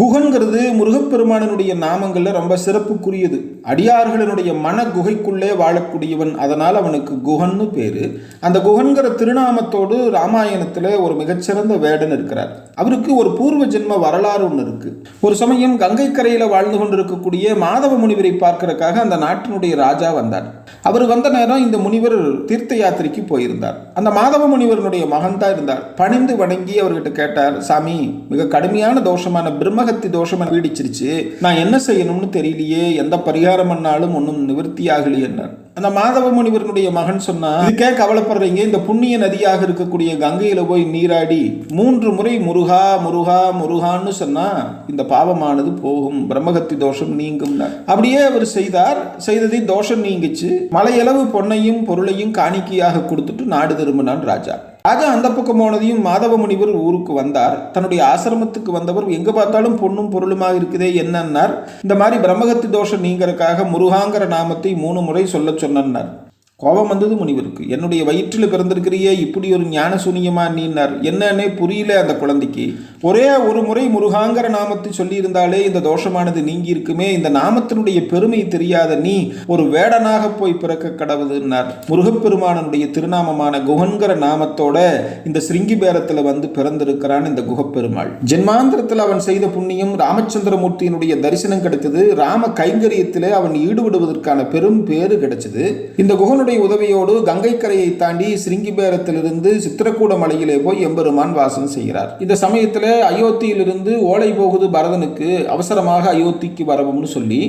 குகன்கிறது முருகப்பெருமானனுடைய நாமங்களில் ரொம்ப சிறப்புக்குரியது. அடியார்களினுடைய மன குகைக்குள்ளே வாழக்கூடியவன் அதனால் அவனுக்கு குகன்னு பேர். அந்த குகன்கிற திருநாமத்தோடு ராமாயணத்தில் ஒரு மிகச்சிறந்த வேடன் இருக்கிறார். அவருக்கு ஒரு பூர்வ ஜென்ம வரலாறு ஒன்று இருக்குது ஒரு சமயம் கங்கை கரையில் வாழ்ந்து கொண்டிருக்கக்கூடிய மாதவ முனிவரை பார்க்கறதுக்காக அந்த நாட்டினுடைய ராஜா வந்தார். அவர் வந்த நேரம் இந்த முனிவர் தீர்த்த யாத்திரைக்கு போயிருந்தார். அந்த மாதவ முனிவரனுடைய மகன் தான் இருந்தார். பணிந்து வணங்கி அவர்கிட்ட கேட்டார் சாமி மிக கடுமையான தோஷமான பிரம்ம பிரம்மகத்தி தோஷம் பீடிச்சிருச்சு. நான் என்ன செய்யணும்னு தெரியலையே. எந்த பரிகாரம் பண்ணாலும் ஒன்றும் நிவர்த்தி ஆகலையேன்னார் அந்த மாதவ முனிவரனுடைய மகன் சொன்னா இதுக்கே கவலைப்படுறீங்க. இந்த புண்ணிய நதியாக இருக்கக்கூடிய கங்கையில போய் நீராடி மூன்று முறை முருகா முருகா முருகான்னு சொன்னா இந்த பாவமானது போகும். பிரம்மகத்தி தோஷம் நீங்கும். அப்படியே அவர் செய்தார். செய்ததை தோஷம் நீங்கிச்சு. மலையளவு பொன்னையும் பொருளையும் காணிக்கையாக கொடுத்துட்டு நாடு திரும்பினான் ராஜா. ஆக அந்த பக்கம் போனதையும் மாதவ முனிவர் ஊருக்கு வந்தார். தன்னுடைய ஆசிரமத்துக்கு வந்தவர் எங்க பார்த்தாலும் பொண்ணும் பொருளுமா இருக்குதே என்னன்னார். இந்த மாதிரி பிரம்மகத்தி தோஷம் நீங்கிறதுக்காக முருகாங்கிற நாமத்தை மூணு முறை சொல்ல சொன்னார் கோபம் வந்தது முனிவருக்கு. என்னுடைய வயிற்றில் பிறந்திருக்கிறியே இப்படி ஒரு ஞான சூனியமா நீனார் என்னன்னே புரியல அந்த குழந்தைக்கு. ஒரே ஒரு முறை முருகாங்கர நாமத்தை சொல்லியிருந்தாலே இந்த தோஷமானது நீங்கி இருக்குமே இந்த நாமத்தினுடைய பெருமை தெரியாத நீ ஒரு வேடனாக போய் பிறக்க கடவுதுன்னார் முருகப்பெருமானனுடைய திருநாமமான குகன்கிற நாமத்தோட இந்த சிருங்கி பேரத்தில் வந்து பிறந்திருக்கிறான் இந்த குகப்பெருமாள். ஜென்மாந்திரத்தில் அவன் செய்த புண்ணியம் ராமச்சந்திரமூர்த்தியினுடைய தரிசனம் கிடைத்தது. ராம கைங்கரியத்திலே அவன் ஈடுபடுவதற்கான பெரும் பேறு கிடைச்சது. இந்த குகனுடைய உதவியோடு கங்கைக்கரையை தாண்டி சிருங்கிபேரத்திலிருந்து சித்திரக்கூட மலையிலே போய் எம்பெருமான் வாசம் செய்கிறார். இந்த சமயத்தில் அயோத்தியிலிருந்து ஓலை போகுது பரதனுக்கு. அவசரமாக அயோத்திக்கு வரவும்னு சொல்லி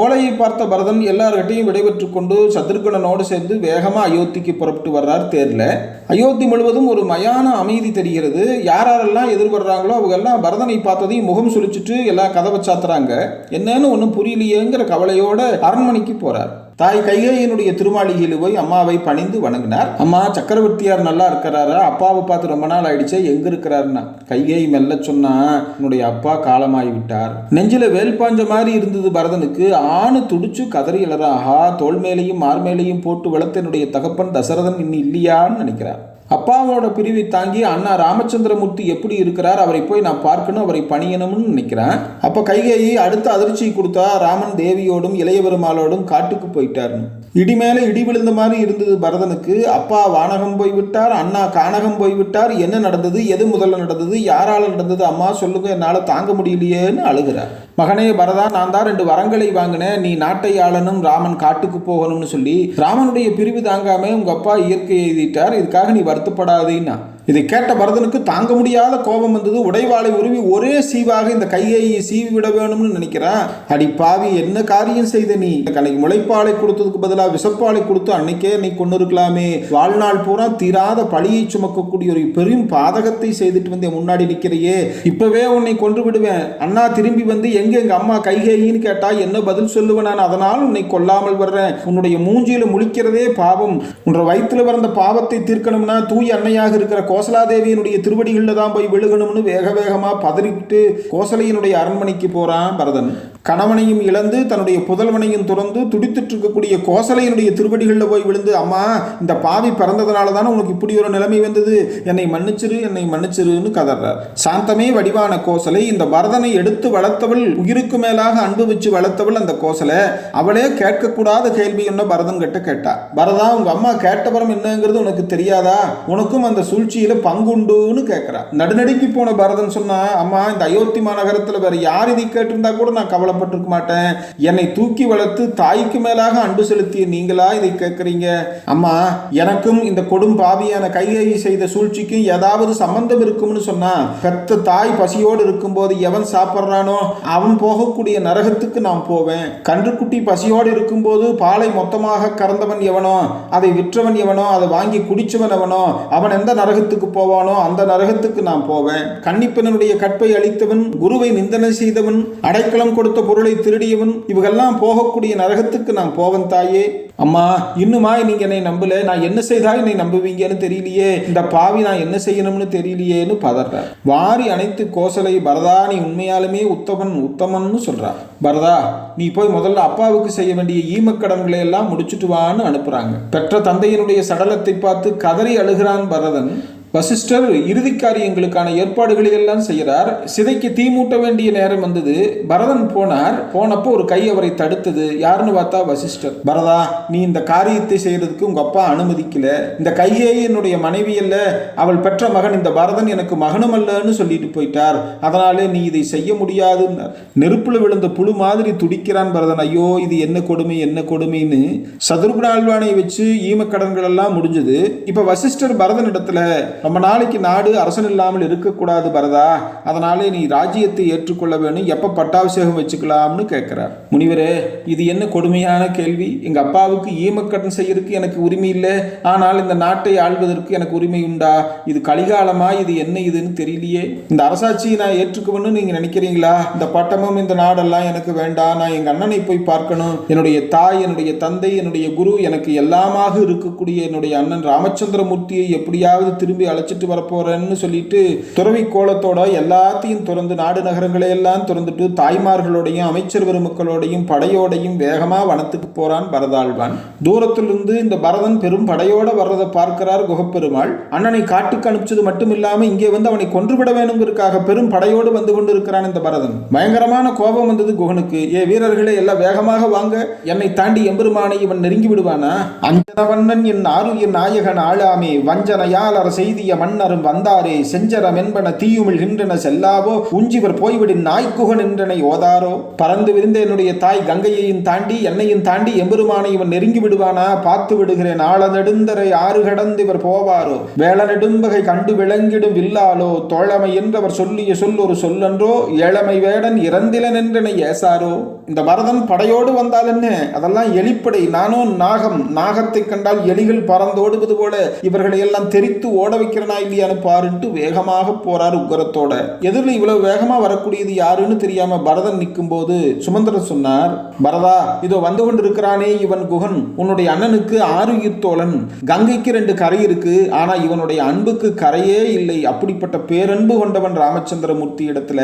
ஓலையை பார்த்த பரதன் எல்லார்கிட்டையும் விடைபெற்று கொண்டு சத்ருகனனோடு சேர்ந்து வேகமாக அயோத்திக்கு புறப்பட்டு வர்றார் தேரில். அயோத்தி முழுவதும் ஒரு மயான அமைதி தெரிகிறது. யார் யாரெல்லாம் எதிர்வர்றாங்களோ அவங்கெல்லாம் பரதனை பார்த்ததையும் முகம் சுழிச்சிட்டு எல்லாம் கதவை சாத்துறாங்க. என்னன்னு ஒன்றும் புரியலையேங்கிற கவலையோட அரண்மனைக்கு போகிறார் தாய் கைகேயினுடைய திருமாளிகையில் போய் அம்மாவை பணிந்து வணங்கினார். அம்மா சக்கரவர்த்தியார் நல்லா இருக்கிறாரா? அப்பாவை பார்த்து ரொம்ப நாள் ஆயிடுச்சே எங்க இருக்கிறாருன்னா? கையை மெல்ல சொன்னா உன்னுடைய அப்பா காலமாயி விட்டார் நெஞ்சில வேல் பாஞ்ச மாதிரி இருந்தது பரதனுக்கு. ஆணு துடிச்சு கதறி இளராகா தோல் மேலையும் மார்மேலையும் போட்டு வளர்த்த என்னுடைய தகப்பன் தசரதன் இன்னும் இல்லையான்னு நினைக்கிறார். அப்பாவோட பிரிவை தாங்கி அண்ணா ராமச்சந்திரமூர்த்தி எப்படி இருக்கிறார் அவரை போய் நான் பார்க்கணும் அவரை பணியணும்னு நினைக்கிறேன். அப்போ கைகேயி அடுத்த அதிர்ச்சி கொடுத்தா ராமன் தேவியோடும் இளைய பெருமாளோடும் காட்டுக்கு போயிட்டாருன்னு இடி மேலே இடி விழுந்த மாதிரி இருந்தது பரதனுக்கு. அப்பா வானகம் போய்விட்டார் அண்ணா கானகம் போய்விட்டார். என்ன நடந்தது எது முதல்ல நடந்தது யாரால் நடந்தது அம்மா சொல்லுங்க என்னால் தாங்க முடியலையேன்னு அழுகிறார். மகனே பரதா நான் தான் ரெண்டு வரங்களை வாங்கினேன். நீ நாட்டை ஆளனும் ராமன் காட்டுக்கு போகணும்னு சொல்லி ராமனுடைய பிரிவு தாங்காம உங்கள் அப்பா இயற்கை எழுதிட்டார். இதுக்காக நீ வருத்தப்படாதேன்னா. இதை கேட்ட பரதனுக்கு தாங்க முடியாத கோபம் வந்தது. உடைவாளை உருவி ஒரே சீவாக இந்த கையை சீவி விட வேணும்னு நினைக்கிறான் அடி பாவி என்ன காரியம் செய்த நீ? அன்னைக்கு முளைப்பாலை கொடுத்ததுக்கு பதிலாக விசப்பாலை கொடுத்து அன்னைக்கே நீ கொண்டு இருக்கலாமே வாழ்நாள் பூரா தீராத பழியை சுமக்கக்கூடிய ஒரு பெரும் பாதகத்தை செய்துட்டு வந்து என் முன்னாடி நிற்கிறையே. இப்பவே உன்னை கொன்று விடுவேன். அண்ணா திரும்பி வந்து எங்க எங்க அம்மா கைகேயின்னு கேட்டா என்ன பதில் சொல்லுவேன் நான்? அதனால் உன்னை கொல்லாமல் வர்றேன். உன்னுடைய மூஞ்சியில முழிக்கிறதே பாவம். உன்ற வயிற்றுல பிறந்த பாவத்தை தீர்க்கணும்னா தூய் அன்னையாக இருக்கிற கோசலாதேவியினுடைய திருவடிகளில் தான் போய் விழுகணும்னு வேக வேகமாக பதறிட்டு கோசலையினுடைய அரண்மனைக்கு போகிறான் பரதன். கணவனையும் இழந்து தன்னுடைய புதல்வனையும் துறந்து துடித்துட்டு இருக்கக்கூடிய கோசலையினுடைய திருவடிகளில் போய் விழுந்து அம்மா இந்த பாவி பிறந்ததுனால தானே உனக்கு இப்படி ஒரு நிலைமை வந்தது? என்னை மன்னிச்சிரு என்னை மன்னிச்சிருன்னு கதறார். சாந்தமே வடிவான கோசலை இந்த பரதனை எடுத்து வளர்த்தவள் உயிருக்கு மேலாக அன்பு வச்சு வளர்த்தவள் அந்த கோசலை. அவளே கேட்கக்கூடாத கேள்வி என்ன? பரதன் கிட்ட கேட்டா. பரதா உங்க அம்மா கேட்டவரம் என்னங்கிறது உனக்கு தெரியாதா? உனக்கும் அந்த சூழ்ச்சி சூழ்ச்சியில பங்குண்டுன்னு கேட்குறா நடுநடுக்கி போன பரதன் சொன்னா அம்மா இந்த அயோத்தி மாநகரத்தில் வேற யார் இதை கேட்டிருந்தா கூட நான் கவலைப்பட்டிருக்க மாட்டேன். என்னை தூக்கி வளர்த்து தாய்க்கு மேலாக அன்பு செலுத்திய நீங்களா இதை கேட்குறீங்க அம்மா எனக்கும் இந்த கொடும் பாவியான கைகை செய்த சூழ்ச்சிக்கும் ஏதாவது சம்பந்தம் இருக்கும்னு சொன்னா பெத்த தாய் பசியோடு இருக்கும்போது எவன் சாப்பிட்றானோ அவன் போகக்கூடிய நரகத்துக்கு நான் போவேன். கன்றுக்குட்டி பசியோடு இருக்கும்போது பாலை மொத்தமாக கறந்தவன் எவனோ அதை விற்றவன் எவனோ அதை வாங்கி குடிச்சவன் எவனோ அவன் எந்த நரகத்துக்கு போவானோ அந்த நரகத்துக்கு நான் போவேன். கன்னிப்பெண்ணனுடைய கற்பை அளித்தவன் குருவை நிந்தனை செய்தவன் அடைக்கலம் கொடுத்த பொருளை திருடியவன் இவங்கெல்லாம் போகக்கூடிய நரகத்துக்கு நான் போவன் தாயே. அம்மா இன்னுமா நீங்க என்னை நம்பல நான் என்ன செய்தா என்னை நம்புவீங்கன்னு தெரியலையே. இந்த பாவி நான் என்ன செய்யணும்னு தெரியலையேன்னு பதற வாரி அனைத்து கோசலை பரதா நீ உண்மையாலுமே உத்தமன் உத்தமன்னு சொல்றா பரதா நீ போய் முதல்ல அப்பாவுக்கு செய்ய வேண்டிய ஈமக்கடன்களை எல்லாம் முடிச்சுட்டு வான்னு அனுப்புறாங்க. பெற்ற தந்தையினுடைய சடலத்தை பார்த்து கதறி அழுகிறான் பரதன். வசிஷ்டர் இறுதி காரியங்களுக்கான ஏற்பாடுகளை எல்லாம் செய்கிறார். சிதைக்கு தீ மூட்ட வேண்டிய நேரம் வந்தது. பரதன் போனார். போனப்போ ஒரு கை அவரை தடுத்தது. யாருன்னு பார்த்தா வசிஷ்டர். பரதா நீ இந்த காரியத்தை செய்யறதுக்கு உங்க அப்பா அனுமதிக்கல. இந்த கையே என்னுடைய மனைவி அல்ல. அவள் பெற்ற மகன் இந்த பரதன் எனக்கு மகனும் அல்லன்னு சொல்லிட்டு போயிட்டார். அதனாலே நீ இதை செய்ய முடியாதுன்னார். நெருப்புல விழுந்த புழு மாதிரி துடிக்கிறான் பரதன். ஐயோ இது என்ன கொடுமை என்ன கொடுமைன்னு. சதுர்குண ஆழ்வானை வச்சு ஈமக்கடன்கள் எல்லாம் முடிஞ்சது. இப்ப வசிஷ்டர் பரதன் இடத்துல ரொம்ப நாளைக்கு நாடு அரசன் இல்லாமல் இருக்கக்கூடாது பரதா. அதனாலே நீ ராஜ்யத்தை ஏற்றுக்கொள்ள வேணும் எப்போ பட்டாபிஷேகம் வச்சுக்கலாம்னு கேட்குறார். முனிவரே இது என்ன கொடுமையான கேள்வி? எங்கள் அப்பாவுக்கு ஈமக்கடன் செய்யறதுக்கு எனக்கு உரிமை இல்லை. ஆனால் இந்த நாட்டை ஆள்வதற்கு எனக்கு உரிமை உண்டா? இது கலிகாலமா? இது என்ன இதுன்னு தெரியலையே. இந்த அரசாட்சியை நான் ஏற்றுக்குவேன்னு நீங்கள் நினைக்கிறீங்களா? இந்த பட்டமும் இந்த நாடெல்லாம் எனக்கு வேண்டாம் நான் எங்கள் அண்ணனை போய் பார்க்கணும். என்னுடைய தாய் என்னுடைய தந்தை என்னுடைய குரு எனக்கு எல்லாமாக இருக்கக்கூடிய என்னுடைய அண்ணன் ராமச்சந்திரமூர்த்தியை எப்படியாவது திரும்பி அழைச்சிட்டு வரப்போறேன்னு சொல்லிட்டு துறவி கோலத்தோட எல்லாத்தையும் திறந்து நாடு நகரங்களை எல்லாம் திறந்துட்டு தாய்மார்களோடையும் அமைச்சர் பெருமக்களோடையும் படையோடையும் வேகமாக வனத்துக்கு போறான் பரதாழ்வான். தூரத்திலிருந்து இந்த பரதன் பெரும் படையோட வர்றதை பார்க்கிறார் குகப்பெருமாள். அண்ணனை காட்டுக்கு அனுப்பிச்சது மட்டும் இல்லாமல் இங்கே வந்து அவனை கொன்றுவிட வேணுங்கிறதுக்காக பெரும் படையோடு வந்து கொண்டு இருக்கிறான் இந்த பரதன். பயங்கரமான கோபம் வந்தது குகனுக்கு. ஏ வீரர்களே எல்லாம் வேகமாக வாங்க. என்னை தாண்டி எம்பெருமானை இவன் நெருங்கி விடுவானா? அஞ்சனவண்ணன் என் ஆருயிர் நாயகன் ஆளாமே. வஞ்சனையால் வஞ்சனையாளர் செய்திய மன்னரும் வந்தாரே செஞ்சரம் என்பன தீயுமிழ் நின்றன செல்லாவோ? உஞ்சிவர் போய்விடின் நாய்க்குகன் என்றனை ஓதாரோ? பறந்து விரிந்த என்னுடைய தாய் கங்கையையும் தாண்டி என்னையும் தாண்டி எம்பெருமானை இவன் நெருங்கி விடுவானா? பார்த்து விடுகிறேன் ஆழ நெடுந்தரை ஆறு கடந்து இவர் போவாரோ? வேள நெடும்பகை கண்டு விளங்கிடும் வில்லாலோ? தோழமை என்றவர் சொல்லிய சொல் ஒரு சொல்லன்றோ? ஏழமை வேடன் இறந்திலன் என்றனை ஏசாரோ? இந்த பரதன் படையோடு வந்தால் என்ன? அதெல்லாம் எலிப்படை. நானும் நாகம் நாகத்தை கண்டால் எலிகள் பறந்தோடுவது போல இவர்களை எல்லாம் தெரித்து ஓட வைக்கிறனா இல்லையான்னு பாருன்ட்டு வேகமாக போறார் உக்கரத்தோட. எதிரில் இவ்வளவு வேகமா வரக்கூடியது யாருன்னு தெரியாம பரதன் நிற்கும் போது சுமந்திரன் சொன்னார் பரதா இதோ வந்து கொண்டிருக்கிறானே இவன் குகன். உன்னுடைய அண்ணனுக்கு ஆறுயிர் தோழன். கங்கைக்கு ரெண்டு கரை இருக்கு. ஆனா இவனுடைய அன்புக்கு கரையே இல்லை. அப்படிப்பட்ட பேரன்பு கொண்டவன் ராமச்சந்திரமூர்த்தி இடத்துல.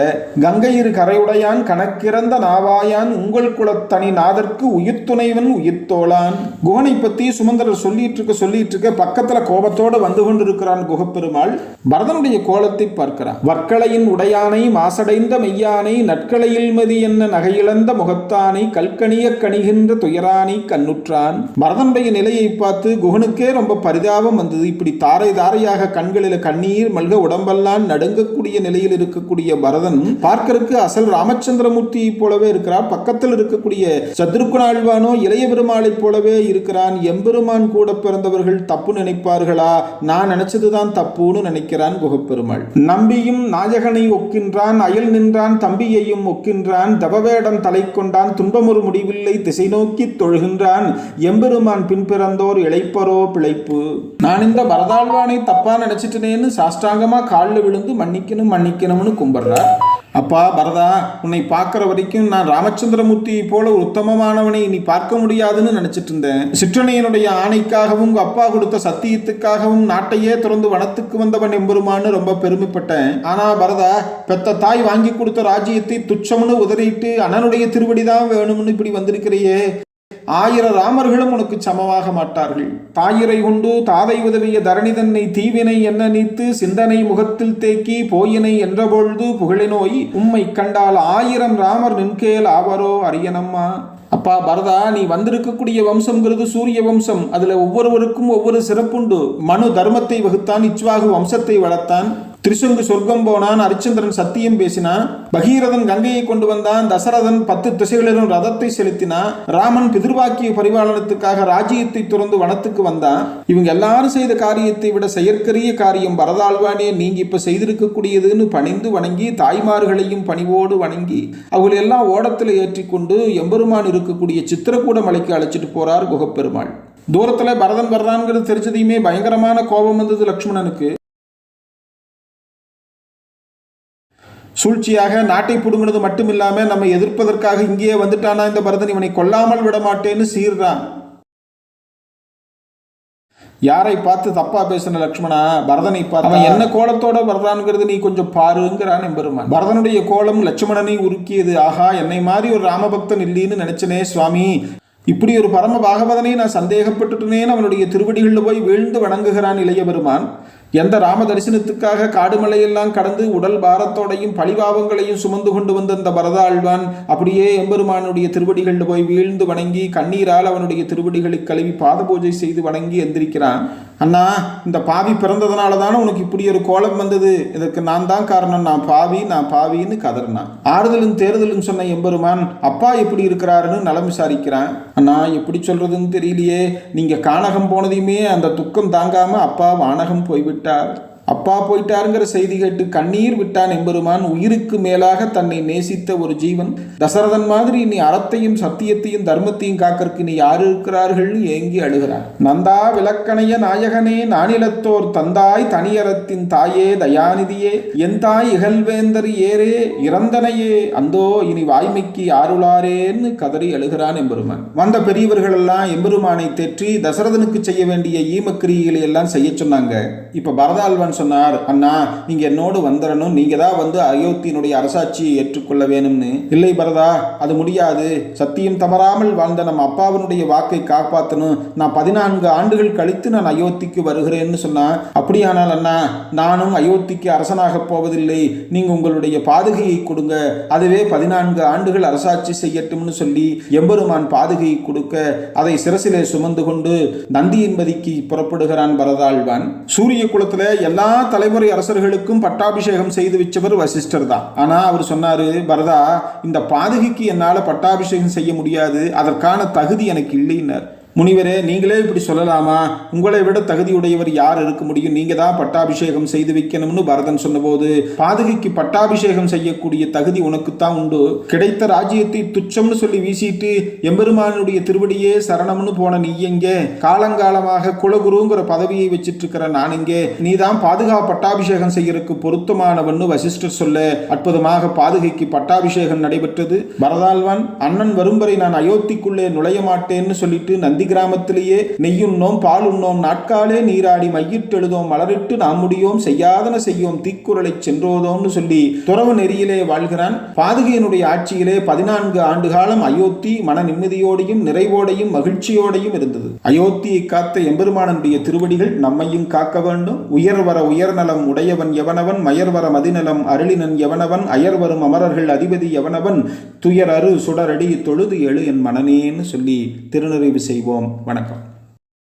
கங்கையிரு கரையுடையான் கணக்கிறந்த நாவாயான் உங்கள் குலத்தனி நாதற்கு உயிர்த்துணைவன் உயிர்த்தோளான் குகனை பத்தி சுமந்திரர் சொல்லிட்டு இருக்க சொல்லிட்டு இருக்க பக்கத்துல கோபத்தோடு வந்து கொண்டிருக்கிறான் குகன். முகப்பெருமாள் பரதனுடைய கோலத்தை பார்க்கிறான் வர்க்கலையின் உடையானை மாசடைந்த மெய்யானை நற்களையில் மதி என்ன நகையிழந்த முகத்தானை கல்கணிய கணிகின்ற துயரானை கண்ணுற்றான். பரதனுடைய நிலையை பார்த்து குகனுக்கே ரொம்ப பரிதாபம் வந்தது. இப்படி தாரை தாரையாக கண்களில் கண்ணீர் மல்க உடம்பெல்லாம் நடுங்கக்கூடிய நிலையில் இருக்கக்கூடிய பரதன் பார்க்கறதுக்கு அசல் ராமச்சந்திரமூர்த்தி போலவே இருக்கிறார். பக்கத்தில் இருக்கக்கூடிய சத்ருகுணாழ்வானோ இளைய பெருமாளைப் போலவே இருக்கிறான். எம்பெருமான் கூட பிறந்தவர்கள் தப்பு நினைப்பார்களா? நான் நினைச்சதுதான் தப்புன்னு நினைக்கிறான் குகப்பெருமாள். நம்பியும் நாயகனை ஒக்கின்றான் அயல் நின்றான் தம்பியையும் ஒக்கின்றான் தவவேடம் தலை கொண்டான் துன்பமொரு முடிவில்லை திசை நோக்கி தொழுகின்றான் எம்பெருமான் பின்பிறந்தோர் இழைப்பரோ பிழைப்பு. நான் இந்த வரதாழ்வானை தப்பா நினைச்சிட்டனேன்னு சாஷ்டாங்கமா காலில் விழுந்து மன்னிக்கணும் மன்னிக்கணும்னு கும்பிடுறார் அப்பா பரதா உன்னை பார்க்குற வரைக்கும் நான் ராமச்சந்திரமூர்த்தியை போல ஒரு உத்தமமானவனை நீ பார்க்க முடியாதுன்னு நினச்சிட்டு இருந்தேன். சிற்றனையனுடைய ஆணைக்காகவும் உங்கள் அப்பா கொடுத்த சத்தியத்துக்காகவும் நாட்டையே திறந்து வனத்துக்கு வந்தவன் எம்பெருமான்னு ரொம்ப பெருமைப்பட்டேன். ஆனால் பரதா பெத்த தாய் வாங்கி கொடுத்த ராஜ்யத்தை துச்சம்னு உதறிட்டு அண்ணனுடைய திருவடி தான் வேணும்னு இப்படி வந்திருக்கிறையே. ஆயிரம் ராமர்களும் உனக்கு சமமாக மாட்டார்கள். தாயிரை கொண்டு தாதை உதவிய தரணி தன்னை தீவினை என்ன நீத்து சிந்தனை முகத்தில் தேக்கி போயினை என்றபொழுது புகழினோய் உம்மை கண்டால் ஆயிரம் ராமர் நின்கேல் ஆவரோ அரியனம்மா. அப்பா பரதா நீ வந்திருக்கக்கூடிய வம்சம்ங்கிறது சூரிய வம்சம். அதில் ஒவ்வொருவருக்கும் ஒவ்வொரு சிறப்புண்டு. மனு தர்மத்தை வகுத்தான் இச்வாகு வம்சத்தை வளர்த்தான். திரிசங்கு சொர்க்கம் போனான் அரிச்சந்திரன் சத்தியம் பேசினான். பகீரதன் கங்கையை கொண்டு வந்தான் தசரதன் பத்து திசைகளிலும் ரதத்தை செலுத்தினான். ராமன் பிதிர்வாக்கிய பரிபாலனத்துக்காக ராஜ்யத்தை துறந்து வனத்துக்கு வந்தான். இவங்க எல்லாரும் செய்த காரியத்தை விட செயற்கரிய காரியம் பரதாழ்வானே நீங்க இப்ப செய்திருக்கக்கூடியதுன்னு பணிந்து வணங்கி தாய்மார்களையும் பணிவோடு வணங்கி அவங்களை எல்லாம் ஓடத்தில் ஏற்றிக்கொண்டு எம்பெருமான் இருக்கக்கூடிய சித்திரக்கூட மலைக்கு அழைச்சிட்டு போறார் குகப்பெருமாள். தூரத்துல பரதன் வர்றான்ங்கிறது தெரிஞ்சதையுமே பயங்கரமான கோபம் வந்தது லக்ஷ்மணனுக்கு. சூழ்ச்சியாக நாட்டை புடுங்கினது மட்டும் இல்லாமல் நம்ம எதிர்ப்பதற்காக இங்கேயே வந்துட்டானா இந்த பரதன்? இவனை கொல்லாமல் விட மாட்டேன்னு சீர்றான். யாரை பார்த்து தப்பா பேசின லக்ஷ்மணா? பரதனை பார்த்து அவன் என்ன கோலத்தோட வர்றான்ங்கிறது நீ கொஞ்சம் பாருங்கிறான் எம்பெருமான். பரதனுடைய கோலம் லட்சுமணனை உருக்கியது. ஆஹா என்னை மாதிரி ஒரு ராமபக்தன் இல்லைன்னு நினைச்சனே சுவாமி. இப்படி ஒரு பரம பாகவதனை நான் சந்தேகப்பட்டுட்டேனேன்னு அவனுடைய திருவடிகளில் போய் வீழ்ந்து வணங்குகிறான் இளைய பெருமான். எந்த ராம தரிசனத்துக்காக காடுமலையெல்லாம் கடந்து உடல் பாரத்தோடையும் பழிபாவங்களையும் சுமந்து கொண்டு வந்த அந்த பரதாழ்வான் அப்படியே எம்பெருமானுடைய திருவடிகளில் போய் வீழ்ந்து வணங்கி கண்ணீரால் அவனுடைய திருவடிகளை கழுவி பாத பூஜை செய்து வணங்கி எந்திரிக்கிறான். அண்ணா இந்த பாவி பிறந்ததுனால தானே உனக்கு இப்படி ஒரு கோலம் வந்தது? இதற்கு நான் தான் காரணம். நான் பாவி நான் பாவின்னு கதறினான். ஆறுதலும் தேர்தலும் சொன்ன எம்பெருமான் அப்பா எப்படி இருக்கிறாருன்னு நலம் விசாரிக்கிறான். அண்ணா எப்படி சொல்றதுன்னு தெரியலையே. நீங்க கானகம் போனதையுமே அந்த துக்கம் தாங்காம அப்பா வானகம் போய்விட்டு போய்விட்டார் அப்பா போயிட்டாருங்கிற செய்தி கேட்டு கண்ணீர் விட்டான் எம்பெருமான். உயிருக்கு மேலாக தன்னை நேசித்த ஒரு ஜீவன். தசரதன் மாதிரி நீ அறத்தையும் சத்தியத்தையும் தர்மத்தையும் காக்கறக்கு நீ யார் இருக்கிறார்கள்னு ஏங்கி அழுகிறான். நந்தா விளக்கணைய நாயகனே நானிலத்தோர் தந்தாய் தனியறத்தின் தாயே தயாநிதியே. என் தாய் இகழ்வேந்தர் ஏரே இறந்தனையே. அந்தோ இனி வாய்மைக்கு ஆருளாரேன்னு கதறி அழுகிறான் எம்பெருமான். வந்த பெரியவர்களெல்லாம் எம்பெருமானை தேற்றி தசரதனுக்கு செய்ய வேண்டிய ஈமக்கிரிகளை எல்லாம் செய்ய சொன்னாங்க. இப்ப பரதாழ்வான் சொன்னார் அண்ணா நீங்க என்னோடு வந்துடணும் நீங்க தான் வந்து அயோத்தியினுடைய அரசாட்சியை ஏற்றுக்கொள்ள வேணும்னு. இல்லை பரதா அது முடியாது. சத்தியம் தவறாமல் வாழ்ந்த நம்ம அப்பாவினுடைய வாக்கை காப்பாற்றணும் நான் பதினான்கு ஆண்டுகள் கழித்து நான் அயோத்திக்கு வருகிறேன்னு சொன்னா அப்படியானால் அண்ணா நானும் அயோத்திக்கு அரசனாக போவதில்லை. நீங்க உங்களுடைய பாதுகையை கொடுங்க. அதுவே பதினான்கு ஆண்டுகள் அரசாட்சி செய்யட்டும்னு சொல்லி எம்பெருமான் பாதுகையை கொடுக்க அதை சிரசிலே சுமந்து கொண்டு நந்தியின் என்பதிக்கு புறப்படுகிறான் பரதாழ்வான். சூரிய குலத்துல எல்லா தலைமுறை அரசர்களுக்கும் பட்டாபிஷேகம் செய்து வச்சவர் வசிஷ்டர் தான். ஆனா அவர் சொன்னாரு பரதா இந்த பாதகிக்கு என்னால பட்டாபிஷேகம் செய்ய முடியாது அதற்கான தகுதி எனக்கு இல்லைன்னார். முனிவரே நீங்களே இப்படி சொல்லலாமா? உங்களை விட தகுதியுடையவர் யார் இருக்க முடியும்? நீங்க தான் பட்டாபிஷேகம் செய்து வைக்கணும்னு பரதன் சொன்னபோது பாதுகைக்கு பட்டாபிஷேகம் செய்யக்கூடிய தகுதி உனக்குத்தான் உண்டு. கிடைத்த ராஜ்யத்தை துச்சம்னு சொல்லி வீசிட்டு எம்பெருமானுடைய திருவடியே சரணம்னு போன நீ எங்கே? காலங்காலமாக குலகுருங்கிற பதவியை வச்சிட்டு இருக்கிற நான் இங்கே நீ தான் பாதுகா பட்டாபிஷேகம் செய்யறதுக்கு பொருத்தமானவன் வசிஷ்டர் சொல்ல அற்புதமாக பாதுகைக்கு பட்டாபிஷேகம் நடைபெற்றது. பரதாழ்வான் அண்ணன் வரும் வரை நான் அயோத்திக்குள்ளே நுழைய மாட்டேன்னு சொல்லிட்டு நந்தி கிராமத்திலேயே நெய்யுண்ணோம் பால் உண்ணோம் நாட்காலே நீராடி மையிட்டெழுதோம் மலரிட்டு நாம் முடியோம் செய்யாதன செய்யோம் தீக்குறளை சென்றோதோம்னு சொல்லி துறவு நெறியிலே வாழ்கிறான். பாதுகையினுடைய ஆட்சியிலே பதினான்கு ஆண்டு காலம் அயோத்தி மன நிம்மதியோடையும் நிறைவோடையும் மகிழ்ச்சியோடையும் இருந்தது. அயோத்தியை காத்த எம்பெருமானனுடைய திருவடிகள் நம்மையும் காக்க வேண்டும். உயர் வர உயர்நலம் உடையவன் எவனவன் மயர் வர மதிநலம் அருளினன் எவனவன் அயர் வரும் அமரர்கள் அதிபதி எவனவன் துயர் அரு சுடரடி தொழுது எழு என் மனநேன்னு சொல்லி திருநிறைவு செய்வோம். வணக்கம்.